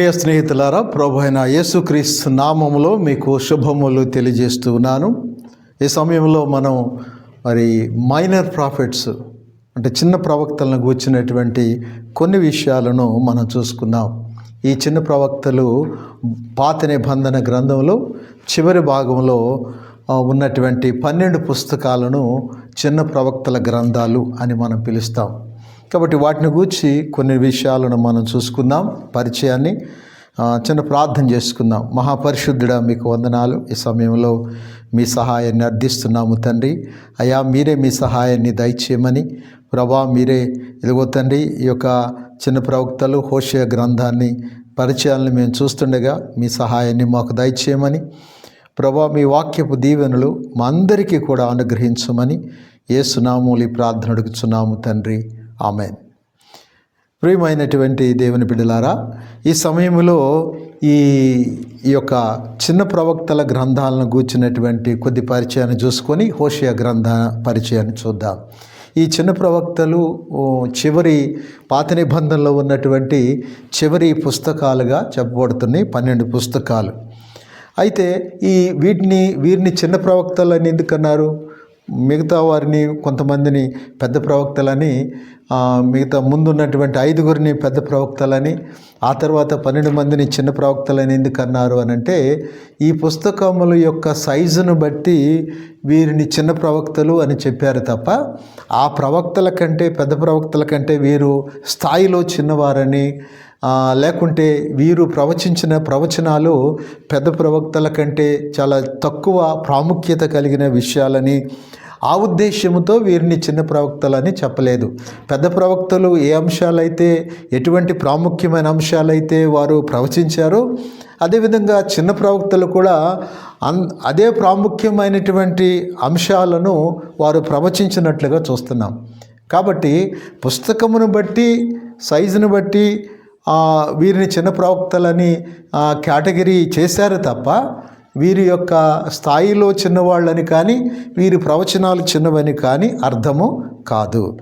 ప్రియ స్నేహితులారా ప్రభు అయిన యేసుక్రీస్తు నామములో మీకు శుభములు తెలియజేస్తూ ఉన్నాను. ఈ సమయంలో మనం మరి మైనర్ ప్రాఫిట్స్ అంటే చిన్న ప్రవక్తలను గూర్చినటువంటి కొన్ని విషయాలను మనం చూసుకుందాం. ఈ చిన్న ప్రవక్తలు పాత నిబంధన గ్రంథంలో చివరి భాగంలో ఉన్నటువంటి పన్నెండు పుస్తకాలను చిన్న ప్రవక్తల గ్రంథాలు అని మనం పిలుస్తాం. కాబట్టి వాటిని గూర్చి కొన్ని విషయాలను మనం చూసుకుందాం పరిచయాన్ని చిన్న ప్రార్థన చేసుకుందాం. మహాపరిశుద్ధుడ మీకు వందనాలు. ఈ సమయంలో మీ సహాయాన్ని అర్థిస్తున్నాము తండ్రి. అయా మీరే మీ సహాయాన్ని దయచేయమని. ప్రభా మీరే ఇదిగో తండ్రి ఈ యొక్క చిన్న ప్రవక్తలు హోషయ గ్రంథాన్ని పరిచయాలను మేము చూస్తుండగా మీ సహాయాన్ని మాకు దయచేయమని. ప్రభా మీ వాక్యపు దీవెనలు మా అందరికీ కూడా అనుగ్రహించమని ఏసునామూలి ప్రార్థన అడుగుచున్నాము తండ్రి. ఆమెన్. ప్రియమైనటువంటి దేవుని బిడ్డలారా ఈ సమయంలో ఈ యొక్క చిన్న ప్రవక్తల గ్రంథాలను గూర్చినటువంటి కొద్ది పరిచయాన్ని చూసుకొని హోషియా గ్రంథ పరిచయాన్ని చూద్దాం. ఈ చిన్న ప్రవక్తలు చివరి పాత నిబంధనలో ఉన్నటువంటి చివరి పుస్తకాలుగా చెప్పబడుతున్నాయి పన్నెండు పుస్తకాలు. అయితే ఈ వీటిని వీరిని చిన్న ప్రవక్తలు అని ఎందుకన్నారు? మిగతా వారిని కొంతమందిని పెద్ద ప్రవక్తలని మిగతా ముందున్నటువంటి ఐదుగురిని పెద్ద ప్రవక్తలని ఆ తర్వాత పన్నెండు మందిని చిన్న ప్రవక్తలని ఎందుకు అన్నారు అని అంటే ఈ పుస్తకముల యొక్క సైజును బట్టి వీరిని చిన్న ప్రవక్తలు అని చెప్పారు తప్ప ఆ ప్రవక్తల కంటే పెద్ద ప్రవక్తల కంటే వీరు స్థాయిలో చిన్నవారని లేకుంటే వీరు ప్రవచించిన ప్రవచనాలు పెద్ద ప్రవక్తల కంటే చాలా తక్కువ ప్రాముఖ్యత కలిగిన విషయాలని ఆ ఉద్దేశ్యముతో వీరిని చిన్న ప్రవక్తలని చెప్పలేదు. పెద్ద ప్రవక్తలు ఏ అంశాలైతే ఎటువంటి ప్రాముఖ్యమైన అంశాలైతే వారు ప్రవచించారో అదేవిధంగా చిన్న ప్రవక్తలు కూడా అన్ అదే ప్రాముఖ్యమైనటువంటి అంశాలను వారు ప్రవచించినట్లుగా చూస్తున్నాం. కాబట్టి పుస్తకమును బట్టి సైజును బట్టి వీరిని చిన్న ప్రవక్తలని కేటగిరీ చేశారు తప్ప వీరి యొక్క స్థాయిలో చిన్నవాళ్ళని కానీ వీరి ప్రవచనాలు చిన్నవని కానీ అర్థము కాదు.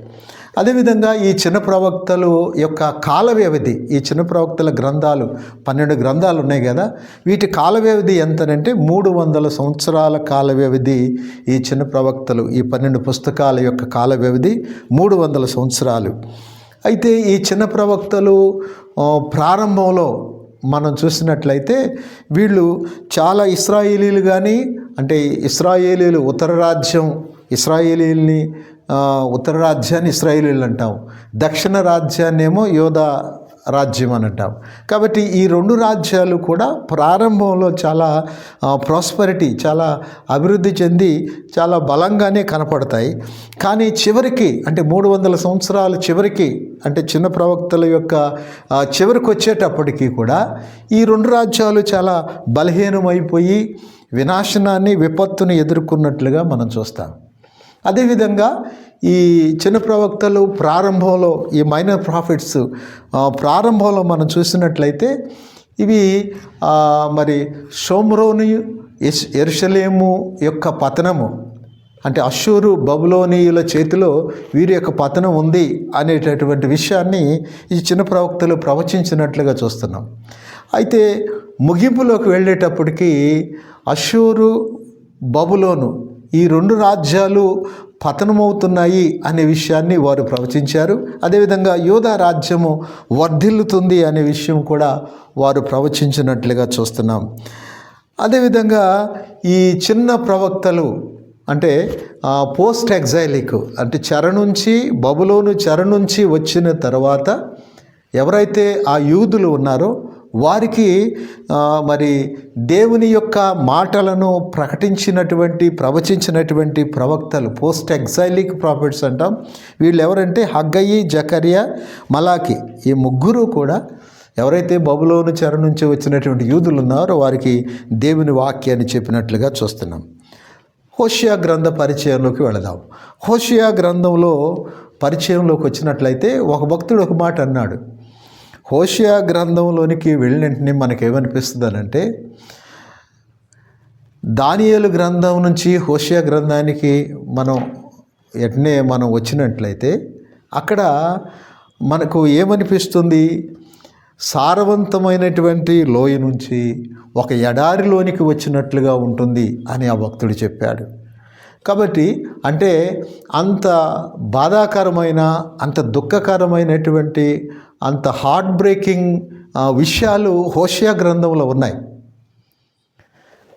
అదేవిధంగా ఈ చిన్న ప్రవక్తలు యొక్క కాల వ్యవధి ఈ చిన్న ప్రవక్తల గ్రంథాలు పన్నెండు గ్రంథాలు ఉన్నాయి కదా వీటి కాల వ్యవధి ఎంతనంటే మూడు వందల సంవత్సరాల కాల వ్యవధి ఈ చిన్న ప్రవక్తలు ఈ పన్నెండు పుస్తకాల యొక్క కాల వ్యవధి మూడు వందల సంవత్సరాలు. అయితే ఈ చిన్న ప్రవక్తలు ప్రారంభంలో మనం చూసినట్లయితే వీళ్ళు చాలా ఇస్రాయేలీలు కానీ అంటే ఇస్రాయేలీలు ఉత్తర రాజ్యం ఇస్రాయేలీల్ని ఉత్తర రాజ్యాన్ని ఇస్రాయేలీలు అంటాం. దక్షిణ రాజ్యాన్ని ఏమో యోధా రాజ్యం అని అంటాం కాబట్టి ఈ రెండు రాజ్యాలు కూడా ప్రారంభంలో చాలా ప్రాస్పరిటీ చాలా అభివృద్ధి చెంది చాలా బలంగానే కనపడతాయి. కానీ చివరికి అంటే మూడు వందల సంవత్సరాల చివరికి అంటే చిన్న ప్రవక్తల యొక్క చివరికి వచ్చేటప్పటికీ కూడా ఈ రెండు రాజ్యాలు చాలా బలహీనమైపోయి వినాశనాన్ని విపత్తుని ఎదుర్కొన్నట్లుగా మనం చూస్తాం. అదేవిధంగా ఈ చిన్న ప్రవక్తలు ప్రారంభంలో ఈ మైనర్ ప్రాఫిట్స్ ప్రారంభంలో మనం చూసినట్లయితే ఇవి మరి షోమ్రోని ఎస్ ఎరుషలేము యొక్క పతనము అంటే అశూరు బబులోనీయుల చేతిలో వీరి యొక్క పతనం ఉంది అనేటటువంటి విషయాన్ని ఈ చిన్న ప్రవక్తలు ప్రవచించినట్లుగా చూస్తున్నాం. అయితే ముగింపులోకి వెళ్ళేటప్పటికీ అశూరు బబులోను ఈ రెండు రాజ్యాలు పతనమవుతున్నాయి అనే విషయాన్ని వారు ప్రవచించారు. అదేవిధంగా యోధా రాజ్యము వర్ధిల్లుతుంది అనే విషయం కూడా వారు ప్రవచించినట్లుగా చూస్తున్నాం. అదేవిధంగా ఈ చిన్న ప్రవక్తలు అంటే ఆ, పోస్ట్ ఎగ్జైలిక్ అంటే చెర నుంచి బబులోను చెర నుంచి వచ్చిన తర్వాత ఎవరైతే ఆ యూదులు ఉన్నారో వారికి మరి దేవుని యొక్క మాటలను ప్రకటించినటువంటి ప్రవచించినటువంటి ప్రవక్తలు పోస్ట్ ఎగ్జైలిక్ ప్రాఫిట్స్ అంటాం. వీళ్ళు ఎవరంటే హగ్గయి జకరియా మలాకి. ఈ ముగ్గురు కూడా ఎవరైతే బబులోను చెర నుంచి వచ్చినటువంటి యూదులు ఉన్నారో వారికి దేవుని వాక్యాన్ని చెప్పినట్లుగా చూస్తున్నాం. హోషియా గ్రంథ పరిచయంలోకి వెళదాం. హోషియా గ్రంథంలో పరిచయంలోకి వచ్చినట్లయితే ఒక భక్తుడు ఒక మాట అన్నాడు. హోషియా గ్రంథంలోనికి వెళ్ళినట్టుని మనకేమనిపిస్తుంది అంటే దానియేలు గ్రంథం నుంచి హోషియా గ్రంథానికి మనం ఎట్నే మనం వచ్చినట్లయితే అక్కడ మనకు ఏమనిపిస్తుంది? సారవంతమైనటువంటి లోయ నుంచి ఒక ఎడారిలోనికి వచ్చినట్లుగా ఉంటుంది అని ఆ భక్తుడు చెప్పాడు. కాబట్టి అంటే అంత బాధాకరమైన అంత దుఃఖకరమైనటువంటి అంత హార్ట్ బ్రేకింగ్ విషయాలు హోషియా గ్రంథంలో ఉన్నాయి.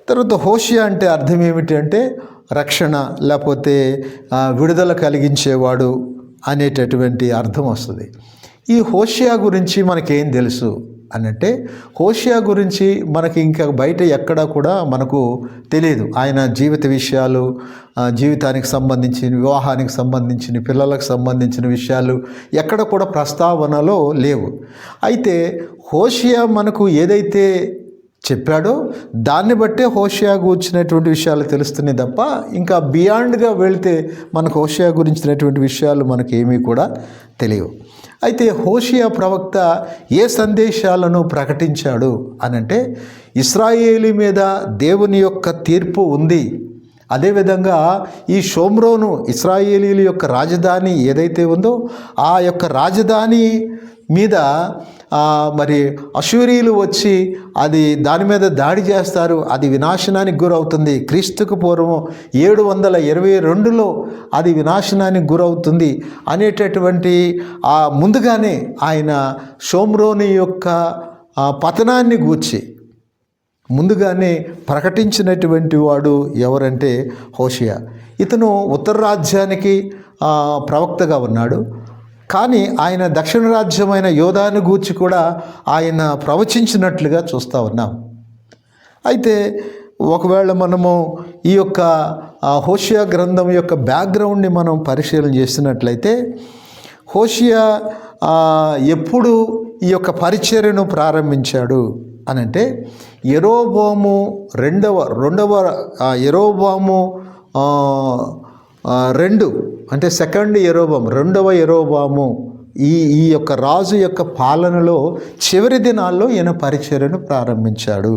తర్వాత హోషియా అంటే అర్థం ఏమిటి అంటే రక్షణ లేకపోతే విడుదల కలిగించేవాడు అనేటటువంటి అర్థం వస్తుంది. ఈ హోషియా గురించి మనకేం తెలుసు? అని అంటే హోషియా గురించి మనకి ఇంకా బయట ఎక్కడా కూడా మనకు తెలియదు. ఆయన జీవిత విషయాలు జీవితానికి సంబంధించిన వివాహానికి సంబంధించిన పిల్లలకు సంబంధించిన విషయాలు ఎక్కడ కూడా ప్రస్తావనలో లేవు. అయితే హోషియా మనకు ఏదైతే చెప్పాడో దాన్ని బట్టే హోషియా గురించినటువంటి విషయాలు తెలుస్తున్నాయి తప్ప ఇంకా బియాండ్గా వెళితే మనకు హోషియా గురించినటువంటి విషయాలు మనకు ఏమీ కూడా తెలియవు. అయితే హోషియా ప్రవక్త ఏ సందేశాలను ప్రకటించాడు అనంటే ఇస్రాయేలీ మీద దేవుని యొక్క తీర్పు ఉంది. అదేవిధంగా ఈ షోమ్రోను ఇస్రాయేలీల యొక్క రాజధాని ఏదైతే ఉందో ఆ యొక్క రాజధాని మీద మరి అశూరీలు వచ్చి అది దాని మీద దాడి చేస్తారు. అది వినాశనానికి గురవుతుంది. క్రీస్తుకు పూర్వం ఏడు వందల ఇరవై రెండులో అది వినాశనానికి గురవుతుంది అనేటటువంటి ఆ ముందుగానే ఆయన సోమ్రోని యొక్క పతనాన్ని గూర్చి ముందుగానే ప్రకటించినటువంటి వాడు ఎవరంటే హోషియా. ఇతను ఉత్తర రాజ్యానికి ప్రవక్తగా ఉన్నాడు. కానీ ఆయన దక్షిణ రాజ్యమైన యోధాను గూర్చి కూడా ఆయన ప్రవచించినట్లుగా చూస్తూ ఉన్నాం. అయితే ఒకవేళ మనము ఈ యొక్క హోషియా గ్రంథం యొక్క బ్యాక్గ్రౌండ్ని మనం పరిశీలన చేసినట్లయితే హోషియా ఎప్పుడు ఈ యొక్క పరిచర్యను ప్రారంభించాడు అనంటే ఎరోబోము రెండవ రెండవ ఎరోబాము రెండు అంటే సెకండ్ ఎరోబాము రెండవ ఎరోబాము ఈ ఈ యొక్క రాజు యొక్క పాలనలో చివరి దినాల్లో ఈయన పరిచర్యను ప్రారంభించాడు.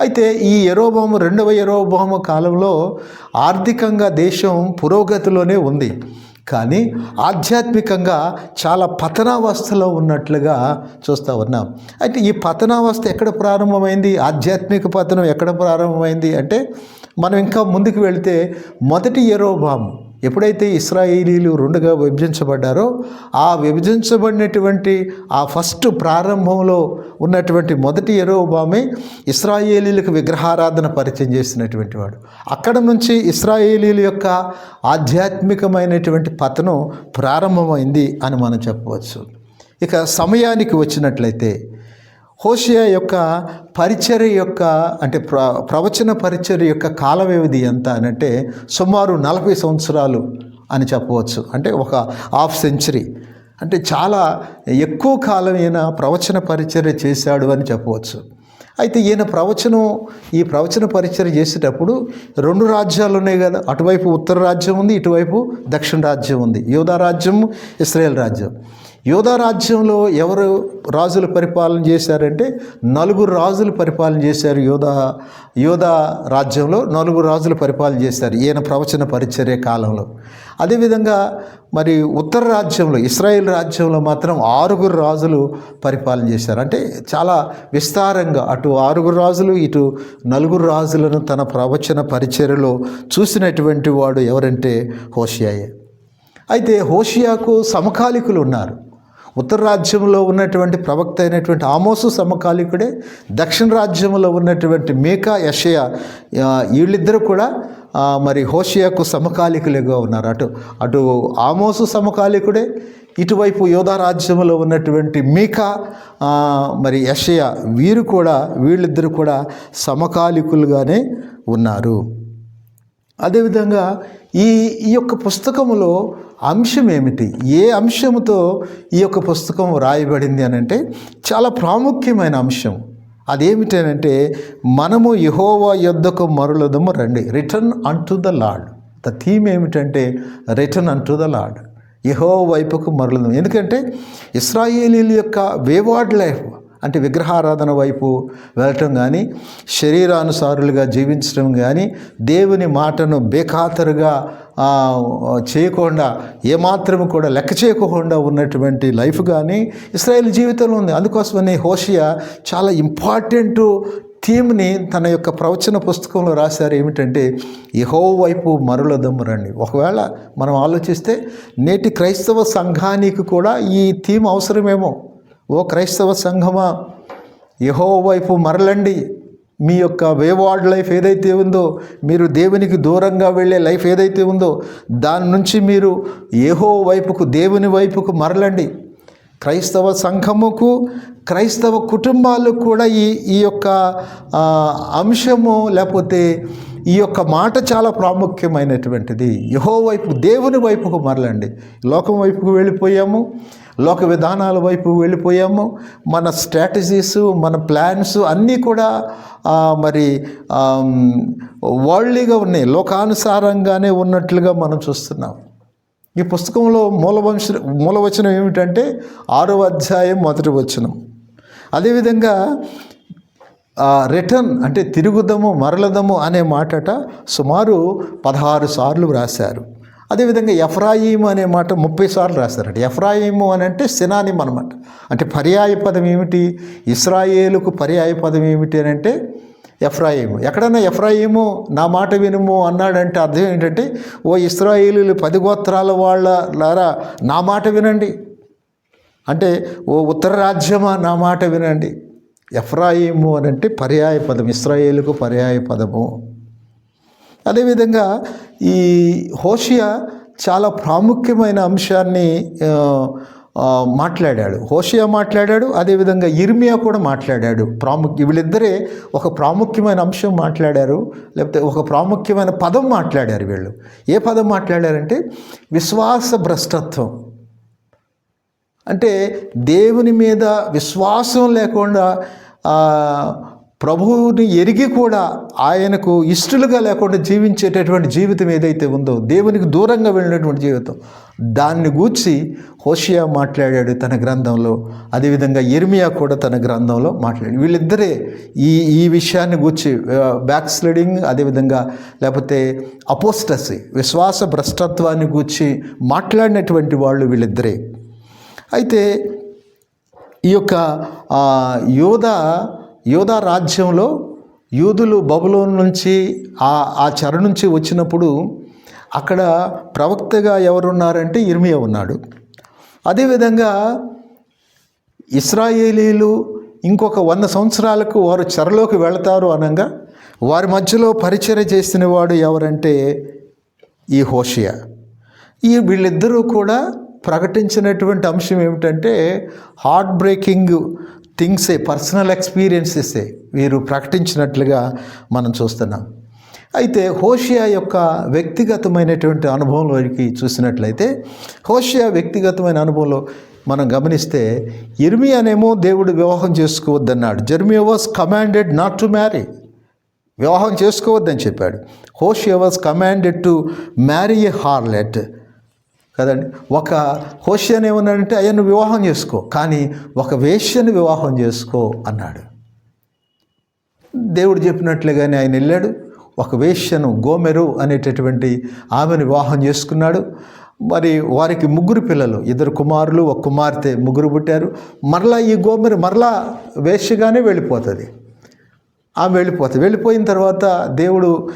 అయితే ఈ ఎరోబాము రెండవ ఎరోబాము కాలంలో ఆర్థికంగా దేశం పురోగతిలోనే ఉంది. కానీ ఆధ్యాత్మికంగా చాలా పతనావస్థలో ఉన్నట్లుగా చూస్తూ ఉన్నాం. అయితే ఈ పతనావస్థ ఎక్కడ ప్రారంభమైంది? ఆధ్యాత్మిక పతనం ఎక్కడ ప్రారంభమైంది? అంటే మనం ఇంకా ముందుకు వెళితే మొదటి ఎరోబామ్ ఎప్పుడైతే ఇస్రాయేలీలు రెండుగా విభజించబడ్డారో ఆ విభజించబడినటువంటి ఆ ఫస్ట్ ప్రారంభంలో ఉన్నటువంటి మొదటి ఎరోబామే ఇస్రాయేలీలకు విగ్రహారాధన పరిచయం చేసినటువంటి వాడు. అక్కడ నుంచి ఇస్రాయేలీల యొక్క ఆధ్యాత్మికమైనటువంటి పతనం ప్రారంభమైంది అని మనం చెప్పవచ్చు. ఇక సమయానికి వచ్చినట్లయితే హోషియా యొక్క పరిచర్య యొక్క అంటే ప్ర ప్రవచన పరిచర్య యొక్క కాల వ్యవధి ఎంత అని అంటే సుమారు నలభై సంవత్సరాలు అని చెప్పవచ్చు. అంటే ఒక హాఫ్ సెంచరీ. అంటే చాలా ఎక్కువ కాలం ఈయన ప్రవచన పరిచర్య చేశాడు అని చెప్పవచ్చు. అయితే ఈయన ప్రవచనం ఈ ప్రవచన పరిచయం చేసేటప్పుడు రెండు రాజ్యాలు ఉన్నాయి కదా. అటువైపు ఉత్తర రాజ్యం ఉంది ఇటువైపు దక్షిణ రాజ్యం ఉంది. యోధా రాజ్యం ఇస్రాయేల్ రాజ్యం. రాజ్యంలో ఎవరు రాజులు పరిపాలన చేశారంటే నలుగురు రాజులు పరిపాలన చేశారు యోధా యోధా రాజ్యంలో నలుగురు రాజులు పరిపాలన చేశారు ఈయన ప్రవచన పరిచర్య కాలంలో. అదేవిధంగా మరి ఉత్తర రాజ్యంలో ఇస్రాయేల్ రాజ్యంలో మాత్రం ఆరుగురు రాజులు పరిపాలన చేశారు. అంటే చాలా విస్తారంగా అటు ఆరుగురు రాజులు ఇటు నలుగురు రాజులను తన ప్రవచన పరిచర్యలో చూసినటువంటి వాడు ఎవరంటే హోషియాయే. అయితే హోషియాకు సమకాలికులు ఉన్నారు. ఉత్తర రాజ్యంలో ఉన్నటువంటి ప్రవక్త అయినటువంటి ఆమోసు సమకాలికుడే దక్షిణ రాజ్యంలో ఉన్నటువంటి మేకా యషయ వీళ్ళిద్దరూ కూడా మరి హోషియాకు సమకాలికులుగా ఉన్నారు. అటు అటు ఆమోసు సమకాలికుడే ఇటువైపు యోధా రాజ్యంలో ఉన్నటువంటి మీకా మరి యషయ వీరు కూడా వీళ్ళిద్దరూ కూడా సమకాలికులుగానే ఉన్నారు. అదేవిధంగా ఈ ఈ యొక్క పుస్తకములో అంశం ఏమిటి? ఏ అంశముతో ఈ యొక్క పుస్తకం రాయబడింది అని అంటే చాలా ప్రాముఖ్యమైన అంశం. అదేమిటనంటే మనము యహోవా యొద్దకు మరులదము రండి. Return unto the Lord the theme ఏమిటంటే return unto the Lord యహో వైపుకు మరలదు ఎందుకంటే ఇస్రాయేలీల యొక్క వేవార్డ్ లైఫ్ అంటే విగ్రహారాధన వైపు వెళ్ళటం కానీ శరీరానుసారులుగా జీవించడం కానీ దేవుని మాటను బేఖాతరుగా చేయకుండా ఏమాత్రం కూడా లెక్క చేయకుండా ఉన్నటువంటి లైఫ్ కానీ ఇస్రాయేల్ జీవితంలో ఉంది. అందుకోసమని హోషియా చాలా ఇంపార్టెంట్ థీమ్ని తన యొక్క ప్రవచన పుస్తకంలో రాశారు. ఏమిటంటే యహో వైపు మరులదమ్ము రండి. ఒకవేళ మనం ఆలోచిస్తే నేటి క్రైస్తవ సంఘానికి కూడా ఈ థీమ్ అవసరమేమో. ఓ క్రైస్తవ సంఘమా? యహో వైపు మరలండి. మీ యొక్క వేవార్డ్ లైఫ్ ఏదైతే ఉందో మీరు దేవునికి దూరంగా వెళ్ళే లైఫ్ ఏదైతే ఉందో దాని నుంచి మీరు ఏహో వైపుకు దేవుని వైపుకు మరలండి. క్రైస్తవ సంఘముకు క్రైస్తవ కుటుంబాలకు కూడా ఈ ఈ యొక్క అంశము లేకపోతే ఈ యొక్క మాట చాలా ప్రాముఖ్యమైనటువంటిది. యహో వైపు దేవుని వైపుకు మరలండి. లోకం వైపుకు వెళ్ళిపోయాము. లోక విధానాల వైపు వెళ్ళిపోయాము. మన స్ట్రాటజీస్ మన ప్లాన్స్ అన్నీ కూడా మరి వరల్డ్లీగా ఉన్నాయి. లోకానుసారంగానే ఉన్నట్లుగా మనం చూస్తున్నాం. ఈ పుస్తకంలో మూలవంశ మూలవచనం ఏమిటంటే ఆరో అధ్యాయం మొదటి వచనం. అదేవిధంగా రిటర్న్ అంటే తిరుగుదము మరలదము అనే మాటట సుమారు పదహారు సార్లు రాశారు అదేవిధంగా ఎఫ్రాయిము అనే మాట ముప్పై సార్లు రాశారట ఎఫ్రాయిము అని అంటే సినానిం అనమాట అంటే పర్యాయ పదం ఏమిటి? ఇస్రాయేలుకు పర్యాయ పదం ఏమిటి అని అంటే ఎఫ్రాయిము. ఎక్కడన్నా ఎఫ్రాయిము నా మాట వినుము అన్నాడంటే అర్థం ఏంటంటే ఓ ఇస్రాయిలు పది గోత్రాల వాళ్ళ లారా నా మాట వినండి. అంటే ఓ ఉత్తర రాజ్యమా నా మాట వినండి. ఎఫ్రాయిము అని అంటే పర్యాయ పదం ఇస్రాయేలుకు పర్యాయ పదము. అదేవిధంగా ఈ హోషియా చాలా ప్రాముఖ్యమైన అంశాన్ని మాట్లాడాడు. హోషియా మాట్లాడాడు అదేవిధంగా ఇర్మియా కూడా మాట్లాడాడు. ప్రాముఖ్య వీళ్ళిద్దరే ఒక ప్రాముఖ్యమైన అంశం మాట్లాడారు లేకపోతే ఒక ప్రాముఖ్యమైన పదం మాట్లాడారు వీళ్ళు. ఏ పదం మాట్లాడారంటే విశ్వాస భ్రష్టత్వం. అంటే దేవుని మీద విశ్వాసం లేకుండా ప్రభువుని ఎరిగి కూడా ఆయనకు ఇష్టలుగా లేకుండా జీవించేటటువంటి జీవితం ఏదైతే ఉందో దేవునికి దూరంగా వెళ్ళినటువంటి జీవితం దాన్ని గూర్చి హోషియా మాట్లాడాడు తన గ్రంథంలో. అదేవిధంగా ఎర్మియా కూడా తన గ్రంథంలో మాట్లాడాడు. వీళ్ళిద్దరే ఈ ఈ విషయాన్ని గూర్చి బ్యాక్ స్లైడింగ్ అదేవిధంగా లేకపోతే అపోస్టసీ విశ్వాస భ్రష్టత్వాన్ని గూర్చి మాట్లాడినటువంటి వాళ్ళు వీళ్ళిద్దరే. అయితే ఈ యొక్క యోధ యూదా రాజ్యంలో యూదులు బబులోన్ నుంచి ఆ ఆ చెర నుంచి వచ్చినప్పుడు అక్కడ ప్రవక్తగా ఎవరున్నారంటే ఇర్మియా ఉన్నాడు. అదేవిధంగా ఇస్రాయేలీలు ఇంకొక వంద సంవత్సరాలకు వారు చెరలోకి వెళతారు అనగా వారి మధ్యలో పరిచయ చేసిన వాడు ఎవరంటే ఈ హోషియా. ఈ వీళ్ళిద్దరూ కూడా ప్రకటించినటువంటి అంశం ఏమిటంటే హార్ట్ బ్రేకింగ్ థింగ్సే పర్సనల్ ఎక్స్పీరియన్సెసే వీరు ప్రకటించినట్లుగా మనం చూస్తున్నాం. అయితే హోషియా యొక్క వ్యక్తిగతమైనటువంటి అనుభవంలోకి చూసినట్లయితే హోషియా వ్యక్తిగతమైన అనుభవంలో మనం గమనిస్తే ఇర్మియానేమో దేవుడు వివాహం చేసుకోవద్దన్నాడు. Jeremiah was commanded not to marry వివాహం చేసుకోవద్దని చెప్పాడు. Hosea was commanded to marry a harlot కదండి? ఒక హోషియన్ ఏమన్నాడంటే అయ్యను వివాహం చేసుకో. కానీ ఒక వేష్యను వివాహం చేసుకో అన్నాడు. దేవుడు చెప్పినట్లుగానే ఆయన వెళ్ళాడు. ఒక వేష్యను గోమెరు అనేటటువంటి ఆమెను వివాహం చేసుకున్నాడు. మరి వారికి ముగ్గురు పిల్లలు ఇద్దరు కుమారులు ఒక కుమార్తె ముగ్గురు పుట్టారు. మరలా ఈ గోమెరు మరలా వేశ్యగానే వెళ్ళిపోతుంది. ఆమె వెళ్ళిపోతుంది. వెళ్ళిపోయిన తర్వాత దేవుడు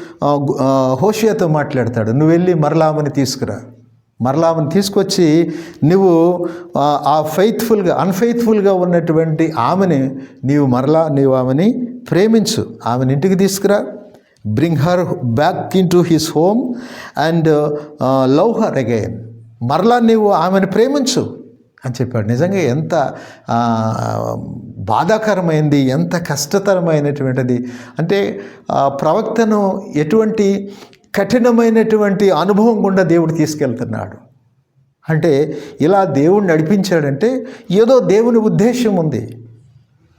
హోషియాతో మాట్లాడతాడు నువ్వు వెళ్ళి మరలా ఆమెని తీసుకురా. మరలా ఆమెను తీసుకొచ్చి నువ్వు ఆ, ఫెయిత్ఫుల్గా అన్ఫెయిత్ఫుల్గా ఉన్నటువంటి ఆమెని నీవు మరలా నీవు ఆమెని ప్రేమించు. ఆమెను ఇంటికి తీసుకురా. Bring her back in to his home and love her again మరలా నీవు ఆమెను ప్రేమించు అని చెప్పాడు. నిజంగా ఎంత బాధాకరమైంది ఎంత కష్టతరమైనటువంటిది. అంటే ప్రవక్తను ఎటువంటి కఠినమైనటువంటి అనుభవం గుండా దేవుడు తీసుకెళ్తున్నాడు. అంటే ఇలా దేవుడు నడిపించాడంటే ఏదో దేవుని ఉద్దేశం ఉంది.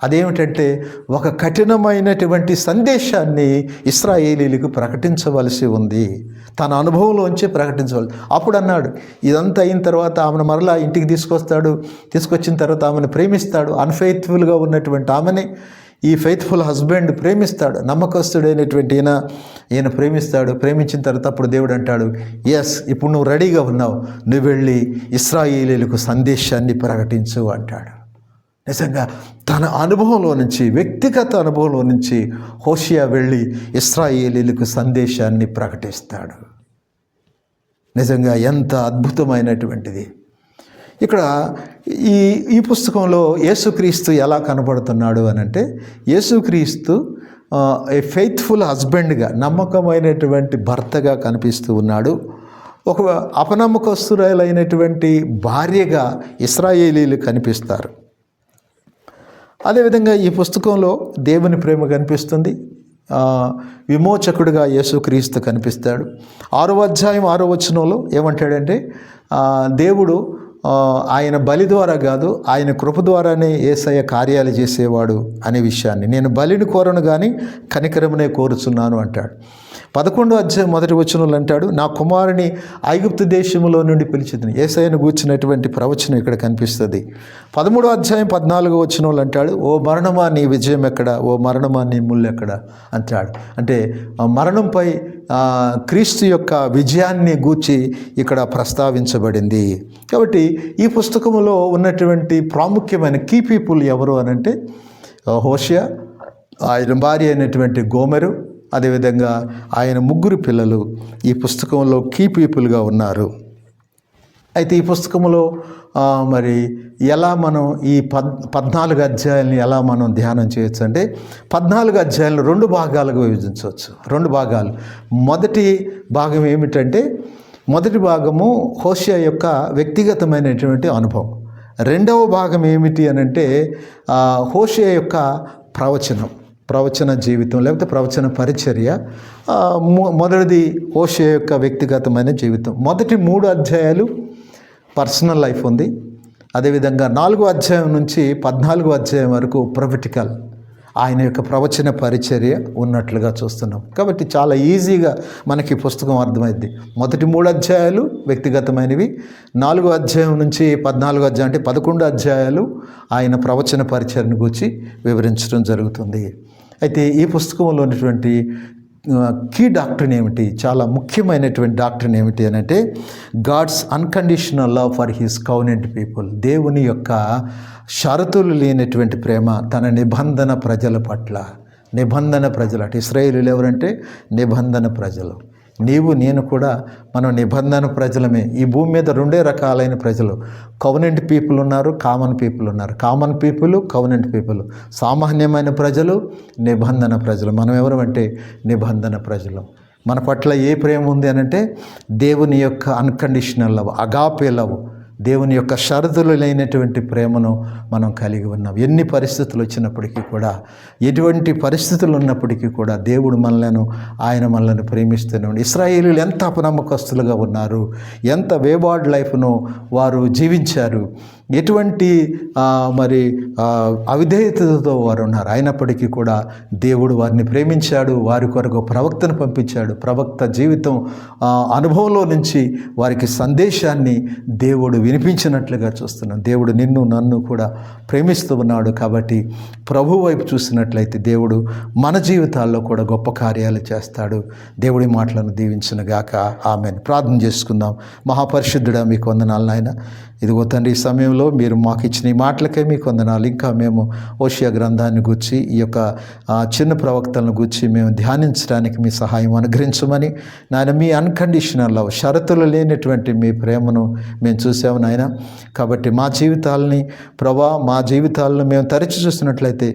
అదేమిటంటే ఒక కఠినమైనటువంటి సందేశాన్ని ఇస్రాయేలీలకు ప్రకటించవలసి ఉంది. తన అనుభవంలోంచి ప్రకటించవలసి అప్పుడు అన్నాడు ఇదంతా అయిన తర్వాత ఆమెను మరలా ఇంటికి తీసుకొస్తాడు తీసుకొచ్చిన తర్వాత ఆమెను ప్రేమిస్తాడు అన్ఫెయిత్ఫుల్గా ఉన్నటువంటి ఆమెని ఈ ఫెయిత్ఫుల్ హస్బెండ్ ప్రేమిస్తాడు నమ్మకస్తుడైనటువంటి ఈయన ఈయన ప్రేమిస్తాడు ప్రేమించిన తర్వాత అప్పుడు దేవుడు అంటాడు ఎస్ ఇప్పుడు నువ్వు రెడీగా ఉన్నావు నువ్వు వెళ్ళి ఇస్రాయేలీలకు సందేశాన్ని ప్రకటించు అంటాడు. నిజంగా తన అనుభవంలో నుంచి వ్యక్తిగత అనుభవంలో నుంచి హోషియా వెళ్ళి ఇస్రాయేలీలకు సందేశాన్ని ప్రకటిస్తాడు. నిజంగా ఎంత అద్భుతమైనటువంటిది. ఇక్కడ ఈ ఈ పుస్తకంలో యేసుక్రీస్తు ఎలా కనబడుతున్నాడు అని అంటే యేసుక్రీస్తు ఏ ఫెయిత్ఫుల్ హస్బెండ్గా నమ్మకమైనటువంటి భర్తగా కనిపిస్తూ ఉన్నాడు. ఒక అపనమ్మకస్తురాలైనటువంటి భార్యగా ఇస్రాయేలీలు కనిపిస్తారు. అదేవిధంగా ఈ పుస్తకంలో దేవుని ప్రేమ కనిపిస్తుంది. విమోచకుడిగా యేసుక్రీస్తు కనిపిస్తాడు. ఆరో అధ్యాయం ఆరో వచనంలో ఏమంటాడంటే దేవుడు ఆయన బలి ద్వారా కాదు ఆయన కృప ద్వారానే ఏసయ్య కార్యాలు చేసేవాడు అనే విషయాన్ని. నేను బలిని కోరను కానీ కనికరమునే కోరుచున్నాను అంటాడు. పదకొండు అధ్యాయం మొదటి వచనంలో అంటాడు నా కుమారుని ఐగుప్తు దేశంలో నుండి పిలిచింది. ఏసైను గూర్చినటువంటి ప్రవచనం ఇక్కడ కనిపిస్తుంది. పదమూడో అధ్యాయం పద్నాలుగో వచనంలో అంటాడు ఓ మరణమా నీ విజయం ఎక్కడ? ఓ మరణమా నీ ముళ్ళు ఎక్కడ? అంటాడు. అంటే మరణంపై క్రీస్తు యొక్క విజయాన్ని గూర్చి ఇక్కడ ప్రస్తావించబడింది. కాబట్టి ఈ పుస్తకంలో ఉన్నటువంటి ప్రాముఖ్యమైన కీ పీపుల్ ఎవరు అనంటే హోషియా ఆయన భార్య అయినటువంటి గోమెరు అదేవిధంగా ఆయన ముగ్గురు పిల్లలు ఈ పుస్తకంలో కీ పీపుల్గా ఉన్నారు. అయితే ఈ పుస్తకంలో మరి ఎలా మనం ఈ పద్ పద్నాలుగు అధ్యాయాలని ఎలా మనం ధ్యానం చేయొచ్చు అంటే పద్నాలుగు అధ్యాయాలను రెండు భాగాలుగా విభజించవచ్చు. రెండు భాగాలు. మొదటి భాగం ఏమిటంటే మొదటి భాగము హోషియా యొక్క వ్యక్తిగతమైనటువంటి అనుభవం. రెండవ భాగం ఏమిటి అని అంటే హోషియా యొక్క ప్రవచనం. ప్రవచన జీవితం లేకపోతే ప్రవచన పరిచర్య మొ- మొదటిది ఓషే యొక్క వ్యక్తిగతమైన జీవితం. మొదటి మూడు అధ్యాయాలు పర్సనల్ లైఫ్ ఉంది. అదేవిధంగా నాలుగో అధ్యాయం నుంచి పద్నాలుగో అధ్యాయం వరకు ప్రొఫిటికల్. ఆయన యొక్క ప్రవచన పరిచర్య ఉన్నట్లుగా చూస్తున్నాం. కాబట్టి చాలా ఈజీగా మనకి పుస్తకం అర్థమైంది మొదటి మూడు అధ్యాయాలు వ్యక్తిగతమైనవి. నాలుగో అధ్యాయం నుంచి పద్నాలుగో అధ్యాయం అంటే పదకొండు అధ్యాయాలు ఆయన ప్రవచన పరిచయను గురించి వివరించడం జరుగుతుంది. అయితే ఈ పుస్తకంలో ఉన్నటువంటి కీ డాక్టర్ని ఏమిటి? చాలా ముఖ్యమైనటువంటి డాక్టర్ని ఏమిటి అని అంటే God's unconditional love for his covenant people దేవుని యొక్క షరతులు లేనటువంటి ప్రేమ తన నిబంధన ప్రజల పట్ల. నిబంధన ప్రజలు అంటే ఇస్రాయేలీలు ఎవరంటే నిబంధన ప్రజలు. నీవు నేను కూడా మనం నిబంధన ప్రజలమే. ఈ భూమి మీద రెండే రకాలైన ప్రజలు. కవనెంట్ పీపుల్ ఉన్నారు కామన్ పీపుల్ ఉన్నారు. కామన్ పీపుల్ కవనెంట్ పీపుల్ సామాన్యమైన ప్రజలు నిబంధన ప్రజలు. మనం ఎవరమంటే నిబంధన ప్రజలు. మన పట్ల ఏ ప్రేమ ఉంది అని అంటే దేవుని యొక్క అన్కండిషనల్ లవ్ అగాపే లవ్ దేవుని యొక్క షరతులు లేనటువంటి ప్రేమను మనం కలిగి ఉన్నాం. ఎన్ని పరిస్థితులు వచ్చినప్పటికీ కూడా ఎటువంటి పరిస్థితులు ఉన్నప్పటికీ కూడా దేవుడు మనలను ఆయన మనల్ని ప్రేమిస్తూనే ఉండి. ఇస్రాయేలీలు ఎంత అపనమ్మకస్తులుగా ఉన్నారు ఎంత వేవార్డ్ లైఫ్ను వారు జీవించారు. ఎటువంటి మరి అవిధేయతతో వారు ఉన్నారు అయినప్పటికీ కూడా దేవుడు వారిని ప్రేమించాడు వారి కొరకు ప్రవక్తను పంపించాడు. ప్రవక్త జీవితం అనుభవంలో నుంచి వారికి సందేశాన్ని దేవుడు వినిపించినట్లుగా చూస్తున్నాం. దేవుడు నిన్ను నన్ను కూడా ప్రేమిస్తూ ఉన్నాడు కాబట్టి ప్రభు వైపు చూసినట్లయితే దేవుడు మన జీవితాల్లో కూడా గొప్ప కార్యాలు చేస్తాడు. దేవుడి మాటలను దీవించిన గాక ఆమెను. ప్రార్థన చేసుకుందాం. మహాపరిశుద్ధుడా మీకు వందనాలు నాయన. ఇదిగో తండ్రి ఈ సమయంలో మీరు మాకు ఇచ్చిన ఈ మాటలకే మీకు వందనాలు. ఇంకా మేము ఓషియా గ్రంథాన్ని గుర్చి ఈ యొక్క చిన్న ప్రవక్తలను గుర్చి మేము ధ్యానించడానికి మీ సహాయం అనుగ్రహించమని నాయన మీ అన్కండిషనల్ లవ్ షరతులు లేనటువంటి మీ ప్రేమను మేము చూసాము నాయన. కాబట్టి మా జీవితాలని ప్రభా మా జీవితాలను మేము తరచి చూస్తున్నట్లయితే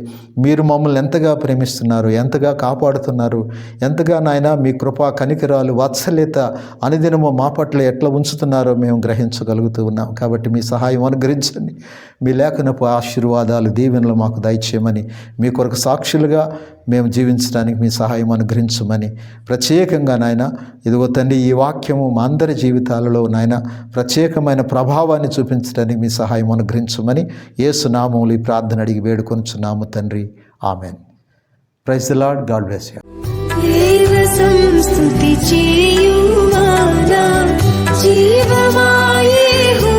మీరు మమ్మల్ని ఎంతగా ప్రేమిస్తున్నారు ఎంతగా కాపాడుతున్నారు ఎంతగా నాయన మీ కృపా కనికరాలు వాత్సల్యత అనుదినము మా పట్ల ఎట్లా ఉంచుతున్నారో మేము గ్రహించగలుగుతూ ఉన్నాం కాబట్టి కాబట్టి మీ సహాయం అనుగ్రహించండి. మీ లేఖనపు ఆశీర్వాదాలు దీవెనలు మాకు దయచేయమని మీ కొరకు సాక్షులుగా మేము జీవించడానికి మీ సహాయం అనుగ్రహించమని ప్రత్యేకంగా నాయన ఇదిగో తండ్రి ఈ వాక్యము మా అందరి జీవితాలలో నాయన ప్రత్యేకమైన ప్రభావాన్ని చూపించడానికి మీ సహాయం అనుగ్రహించమని ఏసునామములు ఈ ప్రార్థన అడిగి వేడుకొనుచున్నాము తండ్రి. Amen. Praise Lord God bless you. దేవ జీవమాయే